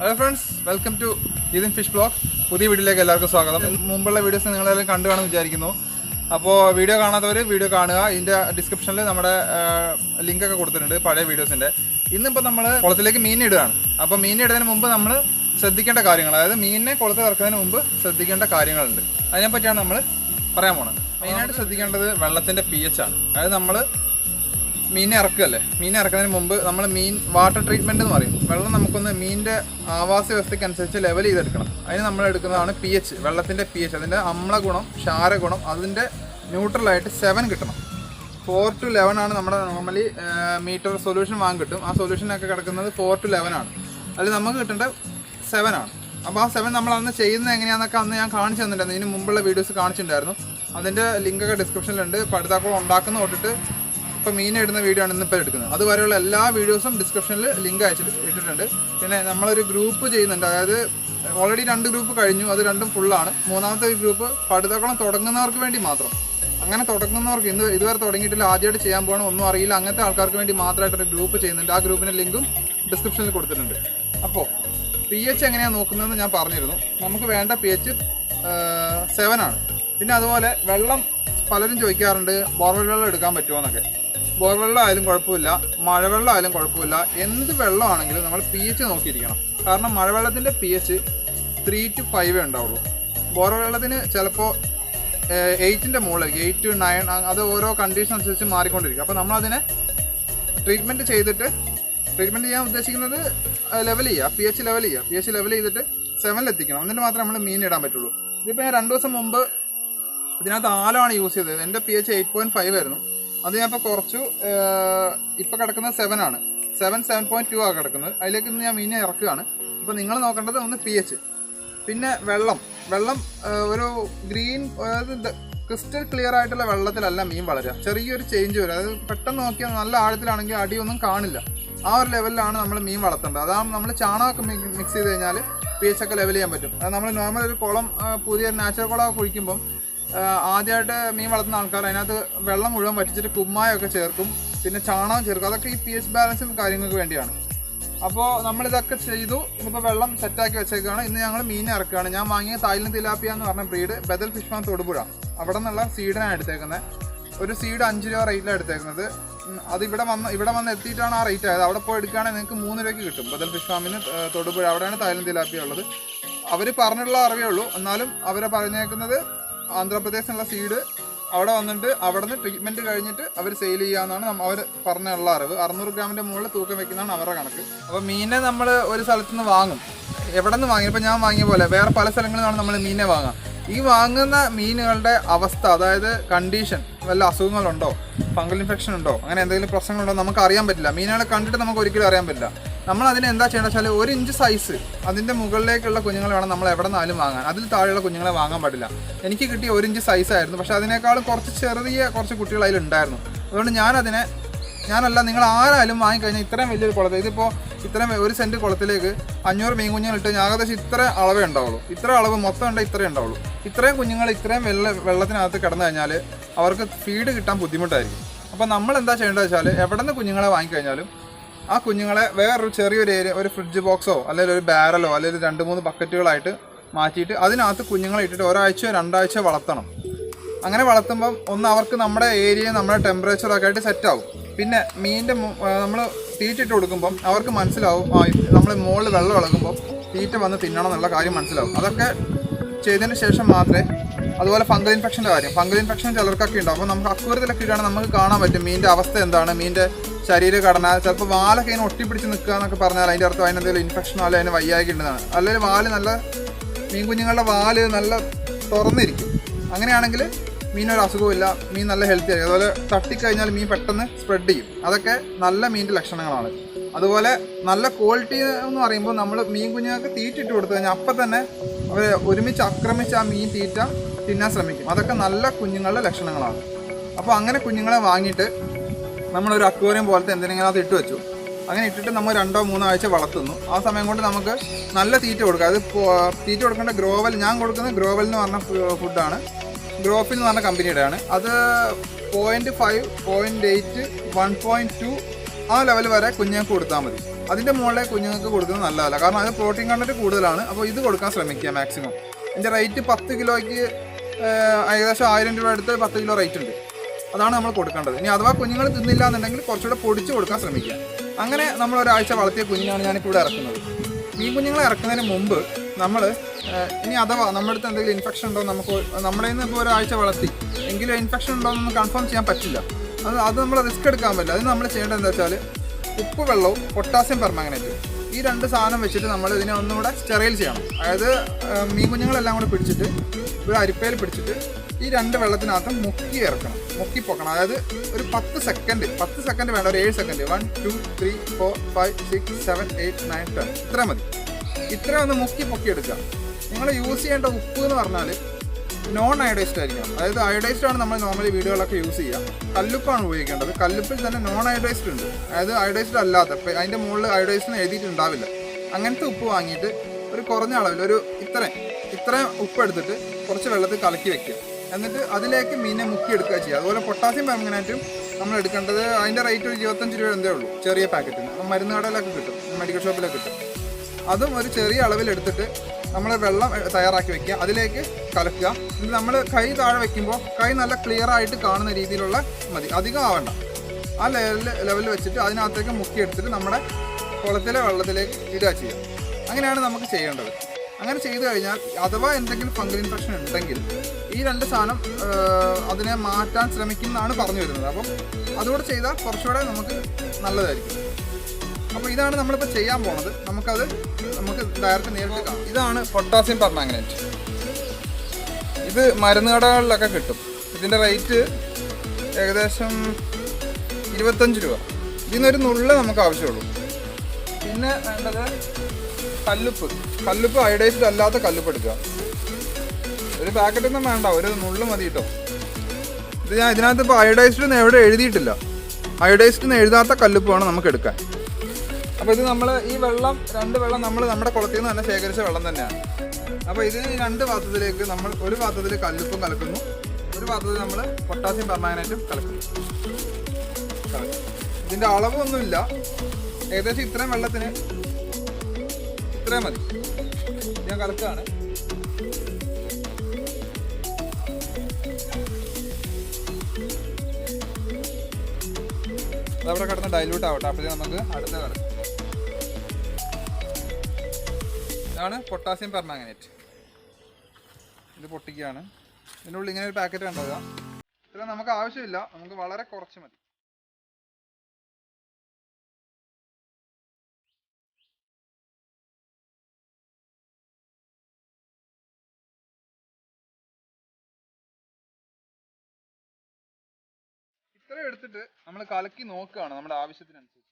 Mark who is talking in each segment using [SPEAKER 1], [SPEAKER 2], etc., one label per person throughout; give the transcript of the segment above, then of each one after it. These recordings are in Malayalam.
[SPEAKER 1] ഹലോ ഫ്രണ്ട്സ് വെൽക്കം ടു ഇതിൻ ഫിഷ് ബ്ലോഗ് പുതിയ വീഡിയോയിലേക്ക് എല്ലാവർക്കും സ്വാഗതം. മുമ്പുള്ള വീഡിയോസ് നിങ്ങളെല്ലാം കണ്ടു കാണുമെന്ന് വിചാരിക്കുന്നു. അപ്പോൾ വീഡിയോ കാണാത്തവർ വീഡിയോ കാണുക. ഇതിന്റെ ഡിസ്ക്രിപ്ഷനിൽ നമ്മുടെ ലിങ്കൊക്കെ കൊടുത്തിട്ടുണ്ട് പഴയ വീഡിയോസിന്റെ ഇന്നിപ്പോൾ നമ്മൾ കുളത്തിലേക്ക് മീൻ ഇടുകയാണ്. അപ്പോൾ മീൻ ഇടുന്നതിന് മുമ്പ് നമ്മൾ ശ്രദ്ധിക്കേണ്ട കാര്യങ്ങൾ അതായത് മീനിനെ കുളത്തിൽ ഇറക്കുന്നതിന് മുമ്പ് ശ്രദ്ധിക്കേണ്ട കാര്യങ്ങളുണ്ട്. അതിനെപ്പറ്റിയാണ് നമ്മൾ പറയാൻ പോണത്. മെയിനായിട്ട് ശ്രദ്ധിക്കേണ്ടത് വെള്ളത്തിന്റെ പി എച്ച് ആണ്. അതായത് നമ്മൾ മീനെ ഇറക്കുകയല്ലേ? മീൻ ഇറക്കുന്നതിന് മുമ്പ് നമ്മൾ മീൻ വാട്ടർ ട്രീറ്റ്മെന്റ് എന്ന് പറയും. വെള്ളം നമുക്കൊന്ന് മീനിന്റെ ആവാസ വ്യവസ്ഥയ്ക്ക് അനുസരിച്ച് ലെവൽ ചെയ്തെടുക്കണം. അതിന് നമ്മൾ എടുക്കുന്നതാണ് പി എച്ച് വെള്ളത്തിന്റെ പി എച്ച് അതിന്റെ അമ്ല ഗുണം ക്ഷാര ഗുണം അതിന്റെ ന്യൂട്രലായിട്ട് സെവൻ കിട്ടണം. ഫോർ ടു ലെവൻ ആണ് നമ്മുടെ നോർമലി മീറ്റർ സൊല്യൂഷൻ വാങ്ങി കിട്ടും. ആ സൊല്യൂഷനൊക്കെ കിടക്കുന്നത് ഫോർ ടു ലെവൻ ആണ്. അതിൽ നമുക്ക് കിട്ടേണ്ട സെവൻ ആണ്. അപ്പോൾ ആ സെവൻ നമ്മൾ അന്ന് ചെയ്യുന്നത് എങ്ങനെയാണെന്നൊക്കെ അന്ന് ഞാൻ കാണിച്ചു തന്നിട്ടുണ്ടായിരുന്നു ഇതിന് മുമ്പുള്ള വീഡിയോസ് കാണിച്ചിട്ടുണ്ടായിരുന്നു. അതിന്റെ ലിങ്കൊക്കെ ഡിസ്ക്രിപ്ഷനിലുണ്ട് പഠിതാക്കൾ ഉണ്ടാക്കുന്ന തൊട്ടിട്ട് ഇപ്പോൾ മീൻ ഇടുന്ന വീഡിയോ ആണ് ഇന്നിപ്പോൾ എടുക്കുന്നത്. അതുവരെയുള്ള എല്ലാ വീഡിയോസും ഡിസ്ക്രിപ്ഷനിൽ ലിങ്ക് അയച്ചിട്ട് ഇട്ടിട്ടുണ്ട്. പിന്നെ നമ്മളൊരു ഗ്രൂപ്പ് ചെയ്യുന്നുണ്ട്. അതായത് ഓൾറെഡി രണ്ട് ഗ്രൂപ്പ് കഴിഞ്ഞു. അത് രണ്ടും ഫുള്ളാണ് മൂന്നാമത്തെ ഗ്രൂപ്പ് പടുതക്കുളം തുടങ്ങുന്നവർക്ക് വേണ്ടി മാത്രം. അങ്ങനെ തുടങ്ങുന്നവർക്ക് ഇന്ന് ഇതുവരെ തുടങ്ങിയിട്ടില്ല. ആദ്യമായിട്ട് ചെയ്യാൻ പോകണം ഒന്നും അറിയില്ല. അങ്ങനത്തെ ആൾക്കാർക്ക് വേണ്ടി മാത്രമായിട്ടൊരു ഗ്രൂപ്പ് ചെയ്യുന്നുണ്ട്. ആ ഗ്രൂപ്പിന്റെ ലിങ്കും ഡിസ്ക്രിപ്ഷനിൽ കൊടുത്തിട്ടുണ്ട്. അപ്പോൾ പി എച്ച് എങ്ങനെയാണ് നോക്കുന്നതെന്ന് ഞാൻ പറഞ്ഞിരുന്നു. നമുക്ക് വേണ്ട പി എച്ച് സെവൻ ആണ്. പിന്നെ അതുപോലെ വെള്ളം പലരും ചോദിക്കാറുണ്ട്. ബോർവെൽ വെള്ളം എടുക്കാൻ പറ്റുമോ എന്നൊക്കെ. ബോർവെള്ളം ആയാലും കുഴപ്പമില്ല മഴവെള്ളമായാലും കുഴപ്പമില്ല എന്ത് വെള്ളമാണെങ്കിലും നമ്മൾ പി എച്ച് നോക്കിയിരിക്കണം. കാരണം മഴവെള്ളത്തിന്റെ പി എച്ച് ത്രീ ടു ഫൈവേ ഉണ്ടാവുള്ളൂ. ബോർവെള്ളത്തിന് ചിലപ്പോൾ എയ്റ്റിന്റെ മുകളിലേക്ക് എയ്റ്റ് ടു നയൻ അത് ഓരോ കണ്ടീഷൻ അനുസരിച്ച് മാറിക്കൊണ്ടിരിക്കും. അപ്പോൾ നമ്മളതിനെ ട്രീറ്റ്മെന്റ് ചെയ്തിട്ട് ട്രീറ്റ്മെന്റ് ചെയ്യാൻ ഉദ്ദേശിക്കുന്നത് ലെവൽ ചെയ്യുക പി എച്ച് ലെവൽ ചെയ്യുക പി എച്ച് ലെവൽ ചെയ്തിട്ട് സെവനിലെത്തിക്കണം എന്നിട്ട് മാത്രമേ നമ്മൾ മീൻ ഇടാൻ പറ്റുള്ളൂ. ഇതിപ്പോൾ ഞാൻ രണ്ട് ദിവസം മുമ്പ് ഇതിനകത്ത് ആലമാണ് യൂസ് ചെയ്തത്. എന്റെ P H eight point five ആയിരുന്നു. അത് ഞാൻ ഇപ്പോൾ കുറച്ചു ഇപ്പോൾ കിടക്കുന്നത് സെവൻ ആണ്. സെവൻ സെവൻ പോയിന്റ് ടു ആണ് കിടക്കുന്നത്. അതിലേക്ക് ഇന്ന് ഞാൻ മീനെ ഇറക്കുകയാണ്. അപ്പോൾ നിങ്ങൾ നോക്കേണ്ടത് ഒന്ന് പി എച്ച് പിന്നെ വെള്ളം. വെള്ളം ഒരു ഗ്രീൻ ക്രിസ്റ്റൽ ക്ലിയർ ആയിട്ടുള്ള വെള്ളത്തിലല്ല മീൻ വളരുക. ചെറിയൊരു ചേഞ്ച് വരും. അതായത് പെട്ടെന്ന് നോക്കിയാൽ നല്ല ആഴത്തിലാണെങ്കിൽ അടിയൊന്നും കാണില്ല. ആ ഒരു ലെവലിലാണ് നമ്മൾ മീൻ വളർത്തേണ്ടത്. അതാണ് നമ്മൾ ചാണകമൊക്കെ മിക്സ് ചെയ്ത് കഴിഞ്ഞാൽ പി എച്ച് ഒക്കെ ലെവൽ ചെയ്യാൻ പറ്റും. അത് നമ്മൾ നോർമൽ ഒരു കുളം പുതിയ നാച്ചുറൽ കുളമൊക്കെ കുഴിക്കുമ്പം ആദ്യമായിട്ട് മീൻ വളർത്തുന്ന ആൾക്കാർ അതിനകത്ത് വെള്ളം മുഴുവൻ വറ്റിച്ചിട്ട് കുമ്മായൊക്കെ ചേർക്കും. പിന്നെ ചാണകം ചേർക്കും. അതൊക്കെ ഈ പി എച്ച് ബാലൻസും കാര്യങ്ങൾക്ക് വേണ്ടിയാണ്. അപ്പോൾ നമ്മളിതൊക്കെ ചെയ്തു. ഇന്നിപ്പോൾ വെള്ളം സെറ്റാക്കി വെച്ചേക്കാണ്. ഇന്ന് ഞങ്ങൾ മീൻ ഇറക്കുകയാണ്. ഞാൻ വാങ്ങിയ തായ്ലൻ തിലാപ്പിയ എന്ന് പറഞ്ഞ ബ്രീഡ് ബദൽ ഫിഷ്മാൻ തൊടുപുഴ. അവിടെ നിന്നുള്ള സീഡിനാണ് എടുത്തേക്കുന്നത് ഒരു സീഡ് അഞ്ച് രൂപ റേറ്റിലാണ് എടുത്തേക്കുന്നത്. അത് ഇവിടെ വന്ന് ഇവിടെ വന്ന് എത്തിയിട്ടാണ് ആ റേറ്റ് ആയത്. അവിടെ പോയി എടുക്കുകയാണെങ്കിൽ നിങ്ങൾക്ക് മൂന്ന് രൂപയ്ക്ക് കിട്ടും ബദൽ ഫിഷ് ഫാമിന് തൊടുപുഴ. അവിടെയാണ് തായ്ലൻ തിലാപ്പിയ ഉള്ളത്. അവർ പറഞ്ഞിട്ടുള്ള അറിവേ ഉള്ളൂ. എന്നാലും അവരെ പറഞ്ഞേക്കുന്നത് ആന്ധ്രാപ്രദേശിലുള്ള സീഡ് അവിടെ വന്നിട്ട് അവിടെ നിന്ന് ട്രീറ്റ്മെന്റ് കഴിഞ്ഞിട്ട് അവർ സെയിൽ ചെയ്യാന്നാണ് അവർ പറഞ്ഞുള്ള അറിവ്. അറുന്നൂറ് ഗ്രാമിന്റെ മുകളിൽ തൂക്കം വെക്കുന്നതാണ് അവരുടെ കണക്ക്. അപ്പോൾ മീനെ നമ്മൾ ഒരു സ്ഥലത്ത് നിന്ന് വാങ്ങും. എവിടെ നിന്ന് വാങ്ങി ഇപ്പോൾ ഞാൻ വാങ്ങിയ പോലെ വേറെ പല സ്ഥലങ്ങളിൽ നിന്നാണ് നമ്മൾ മീനെ വാങ്ങുക ഈ വാങ്ങുന്ന മീനുകളുടെ അവസ്ഥ അതായത് കണ്ടീഷൻ വല്ല അസുഖങ്ങളുണ്ടോ? ഫംഗൽ ഇൻഫെക്ഷൻ ഉണ്ടോ? അങ്ങനെ എന്തെങ്കിലും പ്രശ്നങ്ങളുണ്ടോ നമുക്ക് അറിയാൻ പറ്റില്ല. മീനുകളെ കണ്ടിട്ട് നമുക്ക് ഒരിക്കലും അറിയാൻ പറ്റില്ല. നമ്മൾ അതിന് എന്താ ചെയ്യേണ്ടത് വെച്ചാൽ ഒരു ഇഞ്ച് സൈസ് അതിന്റെ മുകളിലേക്കുള്ള കുഞ്ഞുങ്ങളെ വേണം നമ്മൾ എവിടെ നിന്നാലും വാങ്ങാൻ. അതിൽ താഴെയുള്ള കുഞ്ഞുങ്ങളെ വാങ്ങാൻ പാടില്ല. എനിക്ക് കിട്ടിയ ഒരു ഇഞ്ച് സൈസ് ആയിരുന്നു. പക്ഷേ അതിനേക്കാളും കുറച്ച് ചെറിയ കുറച്ച് കുട്ടികൾ അതിലുണ്ടായിരുന്നു. അതുകൊണ്ട് ഞാനതിനെ ഞാനല്ല നിങ്ങൾ ആരായാലും വാങ്ങിക്കഴിഞ്ഞാൽ ഇത്രയും വലിയൊരു കുളത്തിൽ ഇതിപ്പോൾ ഇത്രയും ഒരു സെന്റ് കുളത്തിലേക്ക് അഞ്ഞൂറ് മീൻ കുഞ്ഞുങ്ങൾ ഇട്ട് ഏകദേശം ഇത്ര അളവേ ഉണ്ടാവുള്ളൂ. ഇത്ര അളവ് മൊത്തം ഉണ്ട് ഇത്രേ ഉണ്ടാവുള്ളൂ. ഇത്രയും കുഞ്ഞുങ്ങൾ ഇത്രയും വെള്ള വെള്ളത്തിനകത്ത് കിടന്നു കഴിഞ്ഞാൽ അവർക്ക് ഫീഡ് കിട്ടാൻ ബുദ്ധിമുട്ടായിരിക്കും. അപ്പോൾ നമ്മൾ എന്താ ചെയ്യേണ്ടത് വെച്ചാൽ എവിടെ നിന്ന് കുഞ്ഞുങ്ങളെ വാങ്ങിക്കഴിഞ്ഞാലും ആ കുഞ്ഞുങ്ങളെ വേറൊരു ചെറിയൊരു ഏരിയ ഒരു ഫ്രിഡ്ജ് ബോക്സോ അല്ലെങ്കിൽ ഒരു ബാരലോ അല്ലെങ്കിൽ രണ്ട് മൂന്ന് ബക്കറ്റുകളായിട്ട് മാറ്റിയിട്ട് അതിനകത്ത് കുഞ്ഞുങ്ങളെ ഇട്ടിട്ട് ഒരാഴ്ചയോ രണ്ടാഴ്ചയോ വളർത്തണം. അങ്ങനെ വളർത്തുമ്പം ഒന്ന് അവർക്ക് നമ്മുടെ ഏരിയ നമ്മുടെ ടെമ്പറേച്ചർ ഒക്കെ ആയിട്ട് സെറ്റ് ആവും. പിന്നെ മീനിന്റെ നമ്മൾ തീറ്റിട്ട് കൊടുക്കുമ്പം അവർക്ക് മനസ്സിലാവും നമ്മൾ മുകളിൽ വെള്ളം ഇളകുമ്പോൾ തീറ്റ വന്ന് തിന്നണം എന്നുള്ള കാര്യം മനസ്സിലാവും. അതൊക്കെ ചെയ്തതിന് ശേഷം മാത്രമേ അതുപോലെ ഫംഗൽ ഇൻഫെക്ഷന്റെ കാര്യം. ഫംഗൽ ഇൻഫെക്ഷൻ ചിലർക്കൊക്കെ ഉണ്ടാവും. അപ്പോൾ നമുക്ക് അക്കൂരത്തിലൊക്കെ ഇടുകയാണെങ്കിൽ നമുക്ക് കാണാൻ പറ്റും മീനിന്റെ അവസ്ഥ എന്താണ് മീനിന്റെ ശരീരഘടന ചിലപ്പോൾ വാലൊക്കെ ഇങ്ങനെ ഒട്ടിപ്പിടിച്ച് നിൽക്കുക എന്നൊക്കെ പറഞ്ഞാൽ അതിന്റെ അർത്ഥം അതിനെന്തെങ്കിലും ഇൻഫെക്ഷനോ അല്ലെങ്കിൽ അതിന് വയ്യായ്ക ഉണ്ടെന്നാണ്. അല്ലെങ്കിൽ വാൽ നല്ല മീൻ കുഞ്ഞുങ്ങളുടെ വാൽ നല്ല തുറന്നിരിക്കും. അങ്ങനെയാണെങ്കിൽ മീനൊരു അസുഖമില്ല മീൻ നല്ല ഹെൽത്തി ആയിരിക്കും. അതുപോലെ തട്ടിക്കഴിഞ്ഞാൽ മീൻ പെട്ടെന്ന് സ്പ്രെഡ് ചെയ്യും. അതൊക്കെ നല്ല മീനിന്റെ ലക്ഷണങ്ങളാണ്. അതുപോലെ നല്ല ക്വാളിറ്റി എന്ന് പറയുമ്പോൾ നമ്മൾ മീൻ കുഞ്ഞുങ്ങൾക്ക് തീറ്റിട്ട് കൊടുത്തു കഴിഞ്ഞാൽ അപ്പം തന്നെ അവർ ഒരുമിച്ച് ആക്രമിച്ച് ആ മീൻ തീറ്റ തിന്നാൻ ശ്രമിക്കും. അതൊക്കെ നല്ല കുഞ്ഞുങ്ങളുടെ ലക്ഷണങ്ങളാണ്. അപ്പോൾ അങ്ങനെ കുഞ്ഞുങ്ങളെ വാങ്ങിയിട്ട് നമ്മളൊരു അക്വേറിയം പോലത്തെ എന്തെങ്കിലും അത് ഇട്ട് വെച്ചു. അങ്ങനെ ഇട്ടിട്ട് നമ്മൾ രണ്ടോ മൂന്നോ ആഴ്ച വളർത്തുന്നു. ആ സമയം കൊണ്ട് നമുക്ക് നല്ല തീറ്റ കൊടുക്കുക അത് തീറ്റ കൊടുക്കേണ്ട ഗ്രോവൽ ഞാൻ കൊടുക്കുന്ന ഗ്രോവൽ എന്ന് പറഞ്ഞ ഫുഡാണ് ഗ്രോഫിൽ എന്ന് പറഞ്ഞ കമ്പനിയുടെ ആണ് അത് point five point eight one point two ആ ലെവൽ വരെ കുഞ്ഞുങ്ങൾക്ക് കൊടുത്താൽ മതി. അതിന്റെ മുകളിലെ കുഞ്ഞുങ്ങൾക്ക് കൊടുക്കുന്നത് നല്ലതല്ല. കാരണം അതിന് പ്രോട്ടീൻ കണ്ടന്റ് കൂടുതലാണ്. അപ്പോൾ ഇത് കൊടുക്കാൻ ശ്രമിക്കുക മാക്സിമം ഇതിന്റെ റേറ്റ് പത്ത് കിലോയ്ക്ക് ഏകദേശം ആയിരം രൂപ അടുത്ത് പത്ത് കിലോ റേറ്റ് ഉണ്ട്. അതാണ് നമ്മൾ കൊടുക്കേണ്ടത്. ഇനി അഥവാ കുഞ്ഞുങ്ങൾ തിന്നില്ല എന്നുണ്ടെങ്കിൽ കുറച്ചുകൂടെ പൊടിച്ച് കൊടുക്കാൻ ശ്രമിക്കുക. അങ്ങനെ നമ്മൾ ഒരാഴ്ച വളർത്തിയ കുഞ്ഞിനാണ് ഞാനിപ്പോൾ ഇവിടെ ഇറക്കുന്നത്. മീൻ കുഞ്ഞുങ്ങളെ ഇറക്കുന്നതിന് മുമ്പ് നമ്മൾ ഇനി അഥവാ നമ്മുടെ അടുത്ത് എന്തെങ്കിലും ഇൻഫെക്ഷൻ ഉണ്ടോ നമുക്ക് നമ്മുടെ നിന്ന് ഇപ്പോൾ ഒരാഴ്ച വളർത്തി. എങ്കിലും ഇൻഫെക്ഷൻ ഉണ്ടോ എന്ന് കൺഫേം ചെയ്യാൻ പറ്റില്ല. അത് അത് നമ്മൾ റിസ്ക് എടുക്കാൻ പറ്റില്ല. അതിന് നമ്മൾ ചെയ്യേണ്ടത് എന്താ വെച്ചാൽ ഉപ്പ് വെള്ളവും പൊട്ടാസ്യം പെർമാങ്ങനേറ്റും ഈ രണ്ട് സാധനം വെച്ചിട്ട് നമ്മൾ ഇതിനെ ഒന്നുകൂടെ സ്റ്റെറൈൽ ചെയ്യണം. അതായത് മീൻ കുഞ്ഞുങ്ങളെല്ലാം കൂടെ പിടിച്ചിട്ട് ഒരു അരിപ്പയിൽ പിടിച്ചിട്ട് ഈ രണ്ട് വെള്ളത്തിനകത്ത് മുക്കി ഇറക്കണം. മുക്കി പൊക്കണം. അതായത് ഒരു പത്ത് സെക്കൻഡ് പത്ത് സെക്കൻഡ് വേണ്ട ഒരു ഏഴ് second one two three four five six seven eight nine ten ഇത്ര മതി. ഇത്ര ഒന്ന് മുക്കി എടുക്കാം. നിങ്ങൾ യൂസ് ചെയ്യേണ്ട ഉപ്പ് എന്ന് പറഞ്ഞാൽ നോൺ അയഡൈസ്ഡ് ആയിരിക്കണം. അതായത് അയഡൈസ്ഡ് ആണ് നമ്മൾ നോർമലി വീഡിയോകളൊക്കെ യൂസ് ചെയ്യുക. കല്ലുപ്പാണ് ഉപയോഗിക്കേണ്ടത്. കല്ലുപ്പിൽ തന്നെ നോൺ അയഡൈസ്ഡ് ഉണ്ട്. അതായത് അയഡൈസ്ഡ് അല്ലാത്ത അതിന്റെ മുകളിൽ അയോഡൈസ്ഡ് എഴുതിയിട്ടുണ്ടാവില്ല. അങ്ങനത്തെ ഉപ്പ് വാങ്ങിയിട്ട് ഒരു കുറഞ്ഞ അളവിൽ ഒരു ഇത്രയും ഇത്രയും ഉപ്പ് എടുത്തിട്ട് കുറച്ച് വെള്ളത്തിൽ കലക്കി വെക്കുക. എന്നിട്ട് അതിലേക്ക് മീനെ മുക്കി എടുക്കുക ചെയ്യുക. അതുപോലെ പൊട്ടാസ്യം പെർമനന്റും നമ്മൾ എടുക്കേണ്ടത് അതിന്റെ റേറ്റ് ഒരു ഇരുപത്തഞ്ച് രൂപ എന്തേ ഉള്ളൂ. ചെറിയ പാക്കറ്റിന് മരുന്ന് കടയിലൊക്കെ കിട്ടും. മെഡിക്കൽ ഷോപ്പിലൊക്കെ കിട്ടും. അതും ഒരു ചെറിയ അളവിൽ എടുത്തിട്ട് നമ്മൾ വെള്ളം തയ്യാറാക്കി വെക്കുക. അതിലേക്ക് കലക്കുക. എന്നിട്ട് നമ്മൾ കൈ താഴെ വെക്കുമ്പോൾ കൈ നല്ല ക്ലിയർ ആയിട്ട് കാണുന്ന രീതിയിലുള്ള മതി. അധികം ആവണ്ട. ആ ലെവലിൽ ലെവലിൽ വെച്ചിട്ട് അതിനകത്തേക്ക് മുക്കി എടുത്തിട്ട് നമ്മുടെ കുളത്തിലെ വെള്ളത്തിലേക്ക് ഇടുക ചെയ്യുക. അങ്ങനെയാണ് നമുക്ക് ചെയ്യേണ്ടത്. അങ്ങനെ ചെയ്തു കഴിഞ്ഞാൽ അഥവാ എന്തെങ്കിലും ഫംഗൽ ഇൻഫെക്ഷൻ ഉണ്ടെങ്കിൽ ഈ രണ്ട് സാധനം അതിനെ മാറ്റാൻ ശ്രമിക്കുന്നതാണ് പറഞ്ഞു വരുന്നത്. അപ്പം അതുകൂടെ ചെയ്താൽ കുറച്ചുകൂടെ നമുക്ക് നല്ലതായിരിക്കും. അപ്പോൾ ഇതാണ് നമ്മളിപ്പോൾ ചെയ്യാൻ പോണത്. നമുക്കത് നമുക്ക് ഡയറക്റ്റ് നേരിട്ട് കാണാം. ഇതാണ് പൊട്ടാസ്യം പെർമാങ്ങനേറ്റ് ഇത് മരുന്ന് കടകളിലൊക്കെ കിട്ടും. ഇതിന്റെ റേറ്റ് ഏകദേശം ഇരുപത്തഞ്ച് രൂപ. ഇതിനൊരു നുള്ള നമുക്ക് ആവശ്യമുള്ളൂ. പിന്നെ വേണ്ടത് കല്ലുപ്പ്. കല്ലുപ്പ് അയഡൈസ്ഡ് അല്ലാത്ത കല്ലുപ്പ് എടുക്കുക. ഒരു പാക്കറ്റൊന്നും വേണ്ട ഒരു നുള്ളു മതി കേട്ടോ ഇത് ഞാൻ ഇതിനകത്ത് ഇപ്പോൾ അയഡൈസ്ഡ് എവിടെ എഴുതിയിട്ടില്ല. അയഡൈസ്ഡ് എഴുതാത്ത കല്ലുപ്പ് വേണം നമുക്ക് എടുക്കാൻ. അപ്പോൾ ഇത് നമ്മൾ ഈ വെള്ളം രണ്ട് വെള്ളം നമ്മൾ നമ്മുടെ കുളത്തിൽ നിന്ന് തന്നെ ശേഖരിച്ച വെള്ളം തന്നെയാണ്. അപ്പോൾ ഇത് രണ്ട് പാത്രത്തിലേക്ക് നമ്മൾ ഒരു പാത്രത്തിൽ കല്ലുപ്പും കലക്കുന്നു. ഒരു പാത്രത്തിൽ നമ്മൾ പൊട്ടാസ്യം പെർമാനേറ്റും കലക്കുന്നു. ഇതിന്റെ അളവൊന്നുമില്ല. ഏകദേശം ഇത്രയും വെള്ളത്തിന് ഇത്രയും മതി. ഞാൻ കലക്കുകയാണ്. അതവിടെ കിടന്ന് ഡൈല്യൂട്ട് ആവട്ടെ. അപ്പോഴേ നമുക്ക് അടുത്ത കലക്കാം. ഇതാണ് പൊട്ടാസ്യം പെർമാങ്ങനേറ്റ്. ഇത് പൊട്ടിക്കുകയാണ്. ഇതിനുള്ളിൽ ഇങ്ങനെ ഒരു പാക്കറ്റ് ഉണ്ടാവുക ഇത്ര നമുക്ക് ആവശ്യമില്ല. നമുക്ക് വളരെ കുറച്ച് മതി. ഇത്ര എടുത്തിട്ട് നമ്മൾ കലക്കി നോക്കുകയാണ് നമ്മുടെ ആവശ്യത്തിനനുസരിച്ച്.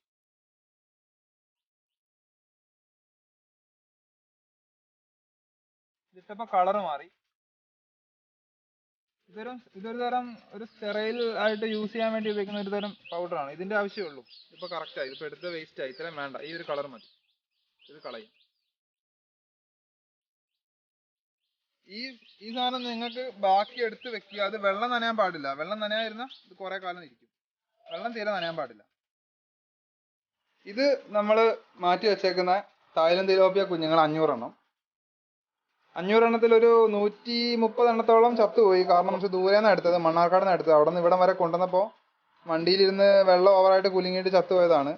[SPEAKER 1] ഇതിട്ടപ്പോ കളർ മാറി. ഇതൊരു ഇതൊരു തരം ഒരു സ്റ്റെറൈൽ ആയിട്ട് യൂസ് ചെയ്യാൻ വേണ്ടി ഉപയോഗിക്കുന്ന ഒരു തരം പൗഡറാണ് ഇതിന്റെ ആവശ്യമേ ഉള്ളൂ. ഇപ്പൊ കറക്റ്റ് ആയി. ഇപ്പൊ എടുത്ത വേസ്റ്റ് ആയി. ഇത്രയും വേണ്ട. ഈ ഒരു കളർ മതി. ഇത് കളയും. ഈ ഈ സാധനം നിങ്ങൾക്ക് ബാക്കി എടുത്ത് വെക്കുക. അത് വെള്ളം നനയാൻ പാടില്ല. വെള്ളം നനയായിരുന്ന ഇത് കുറെ കാലം ഇരിക്കും വെള്ളം തീരെ നനയാൻ പാടില്ല. ഇത് നമ്മൾ മാറ്റി വെച്ചേക്കുന്ന തായ്ലൻഡ് തിലോപ്പിയ കുഞ്ഞുങ്ങൾ അഞ്ഞൂറെണ്ണം. അഞ്ഞൂറെണ്ണത്തിൽ ഒരു നൂറ്റി മുപ്പത് എണ്ണത്തോളം ചത്തുപോയി. കാരണം കുറച്ച് ദൂരെ നിന്നാണ് എടുത്തത് മണ്ണാർക്കാട് നിന്ന് എടുത്തത്. അവിടെ നിന്ന് ഇവിടം വരെ കൊണ്ടുവന്നപ്പോൾ വണ്ടിയിലിരുന്ന് വെള്ളം ഓവറായിട്ട് കുലുങ്ങിയിട്ട് ചത്തുപോയതാണ്.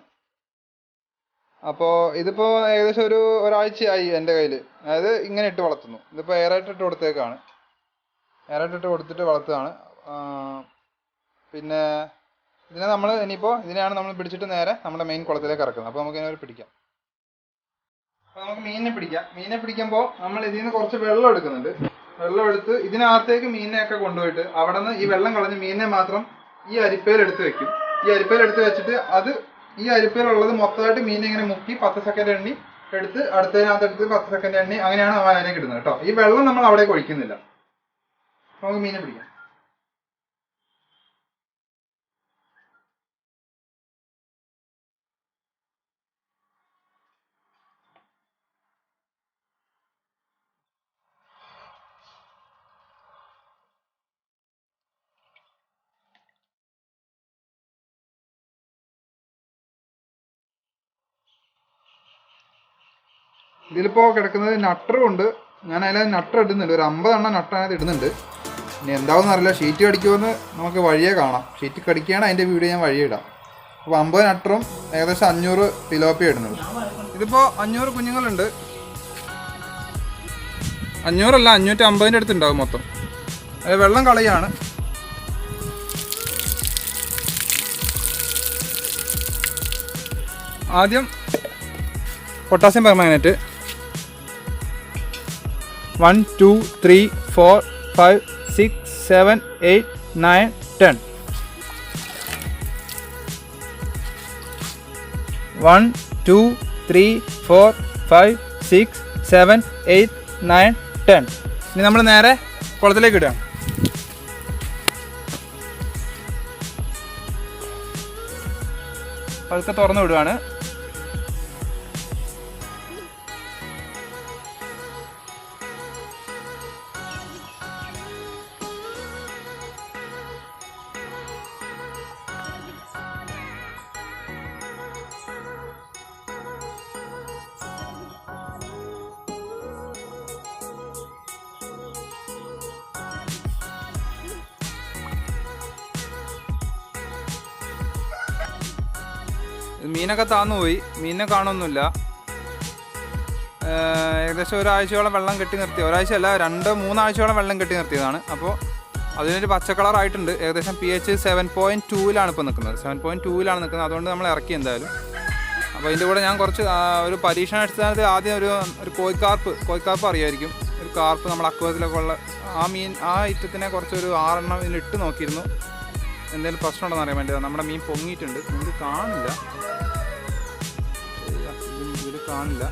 [SPEAKER 1] അപ്പോൾ ഇതിപ്പോൾ ഏകദേശം ഒരു ഒരാഴ്ചയായി എന്റെ കയ്യിൽ അതായത് ഇങ്ങനെ ഇട്ട് വളർത്തുന്നു. ഇതിപ്പോൾ എയറായിട്ട് ഇട്ട് കൊടുത്തേക്കാണ്. എയറായിട്ട് ഇട്ട് കൊടുത്തിട്ട് വളർത്തുകയാണ്. പിന്നെ ഇതിനെ നമ്മൾ ഇനിയിപ്പോൾ ഇതിനെയാണ് നമ്മൾ പിടിച്ചിട്ട് നേരെ നമ്മുടെ മെയിൻ കുളത്തിലേക്ക് ഇറക്കുന്നത്. അപ്പോൾ നമുക്ക് ഇതിനെ പിടിക്കാം. അപ്പോൾ നമുക്ക് മീനിനെ പിടിക്കാം. മീനിനെ പിടിക്കുമ്പോൾ നമ്മൾ ഇതിൽ നിന്ന് കുറച്ച് വെള്ളം എടുക്കുന്നുണ്ട്. വെള്ളം എടുത്ത് ഇതിനകത്തേക്ക് മീനിനെയൊക്കെ കൊണ്ടുപോയിട്ട് അവിടെ നിന്ന് ഈ വെള്ളം കളഞ്ഞ് മീനിനെ മാത്രം ഈ അരിപ്പയിൽ എടുത്ത് വെക്കും. ഈ അരിപ്പയിൽ എടുത്ത് വെച്ചിട്ട് അത് ഈ അരിപ്പയിലുള്ളത് മൊത്തമായിട്ട് മീനെ ഇങ്ങനെ മുക്കി പത്ത് സെക്കൻഡ് എണ്ണി എടുത്ത് അടുത്തതിനകത്ത് എടുത്ത് പത്ത് സെക്കൻഡ് എണ്ണി അങ്ങനെയാണ് അവൻ അതിനെ കിട്ടുന്നത് കേട്ടോ. ഈ വെള്ളം നമ്മൾ അവിടെ ഒഴിക്കുന്നില്ല. നമുക്ക് മീനെ പിടിക്കാം. ഇതിലിപ്പോൾ കിടക്കുന്നത് നട്ടറും ഉണ്ട് ഞാൻ അതിൽ നട്ടർ ഇടുന്നുണ്ട്. ഒരു അമ്പതെണ്ണം നട്ടർ അതിനകത്ത് ഇടുന്നുണ്ട്. ഇനി എന്താവുമെന്ന് അറിയില്ല. ഷീറ്റ് കടിക്കുമെന്ന് നമുക്ക് വഴിയേ കാണാം. ഷീറ്റ് കടിക്കുകയാണ് അതിന്റെ വീഡിയോ ഞാൻ വഴിയേ ഇടാം. അപ്പോൾ അമ്പത് നട്ടറും ഏകദേശം അഞ്ഞൂറ് പിലോപ്പി ഇടുന്നുണ്ട്. ഇതിപ്പോൾ അഞ്ഞൂറ് കുഞ്ഞുങ്ങളുണ്ട്. അഞ്ഞൂറല്ല അഞ്ഞൂറ്റി അമ്പതിന്റെ അടുത്തുണ്ടാവും മൊത്തം. അത് വെള്ളം കളയാണ്. ആദ്യം potassium permanganate. One two three four five six seven eight nine ten. One two three four five six seven eight nine ten. ഇനി നമ്മൾ നേരെ കുളത്തിലേക്ക് ഇടുക. പതുക്കെ തുറന്നു വിടുകയാണ് മീനൊക്കെ താന്നു പോയി. മീനിനെ കാണൊന്നുമില്ല. ഏകദേശം ഒരാഴ്ചയോളം വെള്ളം കെട്ടി നിർത്തി. ഒരാഴ്ച അല്ല രണ്ട് മൂന്നാഴ്ചയോളം വെള്ളം കെട്ടി നിർത്തിയതാണ്. അപ്പോൾ അതിനൊരു പച്ച കളർ ആയിട്ടുണ്ട്. ഏകദേശം പി എച്ച് സെവൻ പോയിന്റ് ടൂവിലാണ് ഇപ്പോൾ നിൽക്കുന്നത്. സെവൻ പോയിന്റ് ടൂവിലാണ് നിൽക്കുന്നത്. അതുകൊണ്ട് നമ്മൾ ഇറക്കി എന്തായാലും. അപ്പോൾ ഇതിന്റെ കൂടെ ഞാൻ കുറച്ച് ഒരു പരീക്ഷണ അടിസ്ഥാനത്തിൽ ആദ്യം ഒരു ഒരു കോയിക്കാർപ്പ് കോയിക്കാർപ്പ് അറിയായിരിക്കും. ഒരു കാർപ്പ് നമ്മൾ അക്വത്തിലൊക്കെ ഉള്ള ആ മീൻ ആ ഐറ്റത്തിനെ കുറച്ചൊരു ആറെണ്ണം ഇതിൽ ഇട്ട് നോക്കിയിരുന്നു. എന്തെങ്കിലും പ്രശ്നം ഉണ്ടെന്ന് അറിയാൻ വേണ്ടി നമ്മുടെ മീൻ പൊങ്ങിയിട്ടുണ്ട്. നിങ്ങൾക്ക് കാണില്ല. ഇതിൽ കാണില്ല.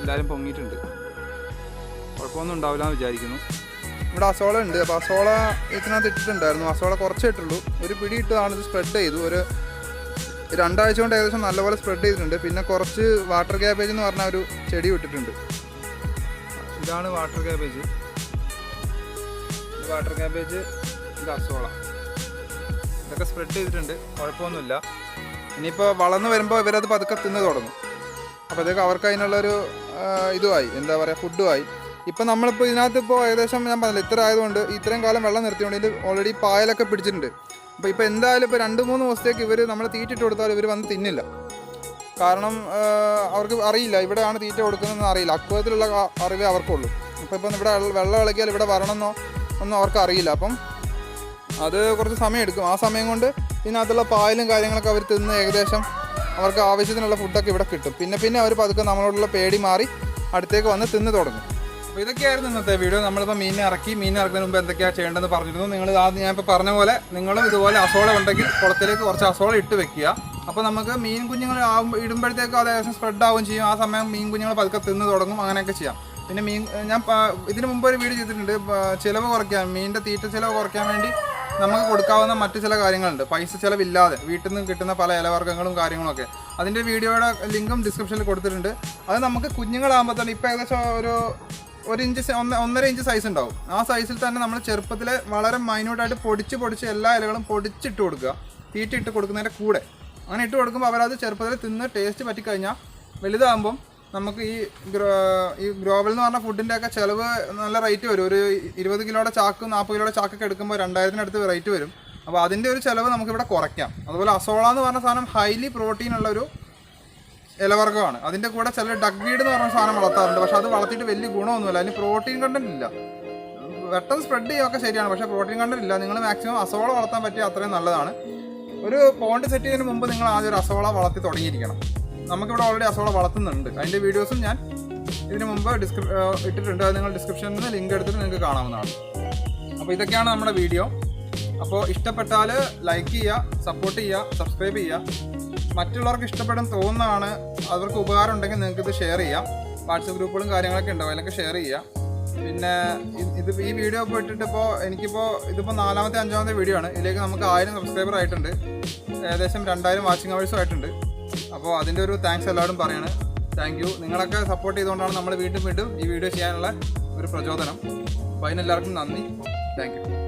[SPEAKER 1] എല്ലാവരും പൊങ്ങിയിട്ടുണ്ട്. കുഴപ്പമൊന്നും ഉണ്ടാവില്ല എന്ന് വിചാരിക്കുന്നു. ഇവിടെ അസോള ഉണ്ട്. അപ്പോൾ അസോള ഇതിനകത്ത് ഇട്ടിട്ടുണ്ടായിരുന്നു. അസോള കുറച്ചേ ഇട്ടുള്ളൂ. ഒരു പിടി ഇട്ടതാണ് ഇത് സ്പ്രെഡ് ചെയ്തു. ഒരു രണ്ടാഴ്ച കൊണ്ട് ഏകദേശം നല്ലപോലെ സ്പ്രെഡ് ചെയ്തിട്ടുണ്ട്. പിന്നെ കുറച്ച് വാട്ടർ ക്യാബേജ് എന്ന് പറഞ്ഞ ഒരു ചെടി വിട്ടിട്ടുണ്ട്. ഇതാണ് വാട്ടർ ക്യാബേജ് വാട്ടർ ക്യാബേജ് ഇത് അസോള. ഇതൊക്കെ സ്പ്രെഡ് ചെയ്തിട്ടുണ്ട്. കുഴപ്പമൊന്നുമില്ല. ഇനിയിപ്പോൾ വളർന്നു വരുമ്പോൾ ഇവരത് പതുക്കെ തിന്ന് തുടങ്ങും. അപ്പോൾ അപ്പോഴത്തേക്ക് അവർക്ക് അതിനുള്ളൊരു ഇതുമായി എന്താ പറയുക ഫുഡുമായി. ഇപ്പം നമ്മളിപ്പോൾ ഇതിനകത്ത് ഇപ്പോൾ ഏകദേശം ഞാൻ പറഞ്ഞില്ല ഇത്ര ആയതുകൊണ്ട് ഇത്രയും കാലം വെള്ളം നിർത്തിയോണ്ട് ഇതിൽ ഓൾറെഡി പായലൊക്കെ പിടിച്ചിട്ടുണ്ട്. അപ്പോൾ ഇപ്പോൾ എന്തായാലും ഇപ്പോൾ രണ്ട് മൂന്ന് ദിവസത്തേക്ക് ഇവർ നമ്മൾ തീറ്റിട്ട് കൊടുത്താൽ ഇവർ വന്ന് തിന്നില്ല. കാരണം അവർക്ക് അറിയില്ല. ഇവിടെയാണ് തീറ്റ കൊടുക്കുന്നതെന്ന് അറിയില്ല. അക്വത്തിലുള്ള അറിവേ അവർക്കുള്ളൂ. അപ്പോൾ ഇപ്പം ഇവിടെ വെള്ളം ഇളക്കിയാൽ ഇവിടെ വരണമെന്നോ ഒന്നും അവർക്ക് അറിയില്ല. അപ്പം അത് കുറച്ച് സമയം എടുക്കും. ആ സമയം കൊണ്ട് ഇതിനകത്തുള്ള പായലും കാര്യങ്ങളൊക്കെ അവർ തിന്ന് ഏകദേശം അവർക്ക് ആവശ്യത്തിനുള്ള ഫുഡൊക്കെ ഇവിടെ കിട്ടും. പിന്നെ പിന്നെ അവർ പതുക്കെ നമ്മളോടുള്ള പേടി മാറി അടുത്തേക്ക് വന്ന് തിന്ന് തുടങ്ങും. അപ്പോൾ ഇതൊക്കെയായിരുന്നു ഇന്നത്തെ വീഡിയോ നമ്മളിപ്പോൾ മീനെ ഇറക്കി മീൻ ഇറക്കുന്നതിന് മുമ്പ് എന്തൊക്കെയാണ് ചെയ്യേണ്ടതെന്ന് പറഞ്ഞിരുന്നു. നിങ്ങൾ ആദ്യം ഞാൻ ഇപ്പോൾ പറഞ്ഞ പോലെ നിങ്ങളും ഇതുപോലെ അസോള ഉണ്ടെങ്കിൽ കുളത്തിലേക്ക് കുറച്ച് അസോള ഇട്ട് വെക്കുക. അപ്പോൾ നമുക്ക് മീൻ കുഞ്ഞുങ്ങൾ ആകുമ്പോൾ ഇടുമ്പോഴത്തേക്കും അത് ഏകദേശം സ്പ്രെഡ് ആവുകയും ചെയ്യും. ആ സമയം മീൻ കുഞ്ഞുങ്ങൾ പതുക്കെ തിന്ന് തുടങ്ങും. അങ്ങനെയൊക്കെ ചെയ്യാം. പിന്നെ മീൻ ഞാൻ ഇതിനു മുമ്പ് ഒരു വീഡിയോ ചെയ്തിട്ടുണ്ട്. ചിലവ് കുറയ്ക്കാൻ മീനിന്റെ തീറ്റ ചിലവ് കുറയ്ക്കാൻ വേണ്ടി നമുക്ക് കൊടുക്കാവുന്ന മറ്റു ചില കാര്യങ്ങളുണ്ട്. പൈസ ചിലവില്ലാതെ വീട്ടിൽ നിന്ന് കിട്ടുന്ന പല ഇലവർഗങ്ങളും കാര്യങ്ങളൊക്കെ. അതിന്റെ വീഡിയോയുടെ ലിങ്കും ഡിസ്ക്രിപ്ഷനിൽ കൊടുത്തിട്ടുണ്ട്. അത് നമുക്ക് കുഞ്ഞുങ്ങളാകുമ്പോൾ തന്നെ ഇപ്പോൾ ഏകദേശം ഒരു ഒരു ഇഞ്ച് ഒന്ന് ഒന്നര ഇഞ്ച് സൈസ് ഉണ്ടാവും. ആ സൈസിൽ തന്നെ നമ്മൾ ചെറുപ്പത്തിൽ വളരെ മൈന്യൂട്ടായിട്ട് പൊടിച്ച് പൊടിച്ച് എല്ലാ ഇലകളും പൊടിച്ചിട്ട് കൊടുക്കുക. തീറ്റ ഇട്ട് കൊടുക്കുന്നതിന്റെ കൂടെ. അങ്ങനെ ഇട്ട് കൊടുക്കുമ്പോൾ അവരത് ചെറുപ്പത്തിൽ തിന്ന് ടേസ്റ്റ് പറ്റിക്കഴിഞ്ഞാൽ വലുതാകുമ്പം നമുക്ക് ഈ ഈ ഗ്രോബൽ എന്ന് പറഞ്ഞ ഫുഡിന്റെ ഒക്കെ ചിലവ് നല്ല റേറ്റ് വരും. ഒരു ഇരുപത് കിലോയുടെ ചാക്ക് നാൽപ്പത് കിലോയുടെ ചാക്കൊക്കെ എടുക്കുമ്പോൾ രണ്ടായിരത്തിനടുത്ത് റേറ്റ് വരും. അപ്പോൾ അതിന്റെ ഒരു ചിലവ് നമുക്കിവിടെ കുറയ്ക്കാം. അതുപോലെ അസോള എന്ന് പറഞ്ഞ സാധനം ഹൈലി പ്രോട്ടീൻ ഉള്ള ഒരു ഇലവർഗമാണ്. അതിന്റെ കൂടെ ചില ഡഗ് വീഡ് എന്ന് പറഞ്ഞ സാധനം വളർത്താറുണ്ട്. പക്ഷേ അത് വളർത്തിയിട്ട് വലിയ ഗുണമൊന്നുമില്ല. അതിന് പ്രോട്ടീൻ കണ്ടന്റ് ഇല്ല. പെട്ടെന്ന് സ്പ്രെഡ് ചെയ്യുകയൊക്കെ ശരിയാണ്. പക്ഷേ പ്രോട്ടീൻ കണ്ടന്റ് ഇല്ല. നിങ്ങൾ മാക്സിമം അസോള വളർത്താൻ പറ്റിയ അത്രയും നല്ലതാണ്. ഒരു പോണ്ട് സെറ്റ് ചെയ്യുന്നതിന് മുമ്പ് നിങ്ങൾ ആദ്യം ഒരു അസോള വളർത്തി തുടങ്ങിയിരിക്കണം. നമുക്കിവിടെ ഓൾറെഡി അസോള വളർത്തുന്നുണ്ട്. അതിന്റെ വീഡിയോസും ഞാൻ ഇതിന് മുമ്പ് ഡിസ്ക്രിപ് ഇട്ടിട്ടുണ്ട്. അത് നിങ്ങൾ ഡിസ്ക്രിപ്ഷനിൽ നിന്ന് ലിങ്ക് എടുത്തിട്ട് നിങ്ങൾക്ക് കാണാവുന്നതാണ്. അപ്പോൾ ഇതൊക്കെയാണ് നമ്മുടെ വീഡിയോ അപ്പോൾ ഇഷ്ടപ്പെട്ടാൽ ലൈക്ക് ചെയ്യുക സപ്പോർട്ട് ചെയ്യുക സബ്സ്ക്രൈബ് ചെയ്യുക. മറ്റുള്ളവർക്ക് ഇഷ്ടപ്പെടും തോന്നുന്നതാണ്. അവർക്ക് ഉപകാരം ഉണ്ടെങ്കിൽ നിങ്ങൾക്കിത് ഷെയർ ചെയ്യാം. വാട്സപ്പ് ഗ്രൂപ്പുകളും കാര്യങ്ങളൊക്കെ ഉണ്ടാവും. അതിലൊക്കെ ഷെയർ ചെയ്യാം പിന്നെ ഇത് ഈ വീഡിയോ ഇപ്പോൾ എനിക്കിപ്പോൾ ഇതിപ്പോൾ നാലാമത്തെ അഞ്ചാമത്തെ വീഡിയോ ആണ്. ഇതിലേക്ക് നമുക്ക് ആയിരം സബ്സ്ക്രൈബർ ആയിട്ടുണ്ട്. ഏകദേശം രണ്ടായിരം വാച്ചിങ് അവേഴ്സും ആയിട്ടുണ്ട്. അപ്പോൾ അതിന്റെ ഒരു താങ്ക്സ് എല്ലാവരും പറയാണ്. താങ്ക് യു നിങ്ങളൊക്കെ സപ്പോർട്ട് ചെയ്തുകൊണ്ടാണ് നമ്മൾ വീണ്ടും വീണ്ടും ഈ വീഡിയോ ചെയ്യാനുള്ള ഒരു പ്രചോദനം. അപ്പോൾ അതിനെല്ലാവർക്കും നന്ദി. Thank you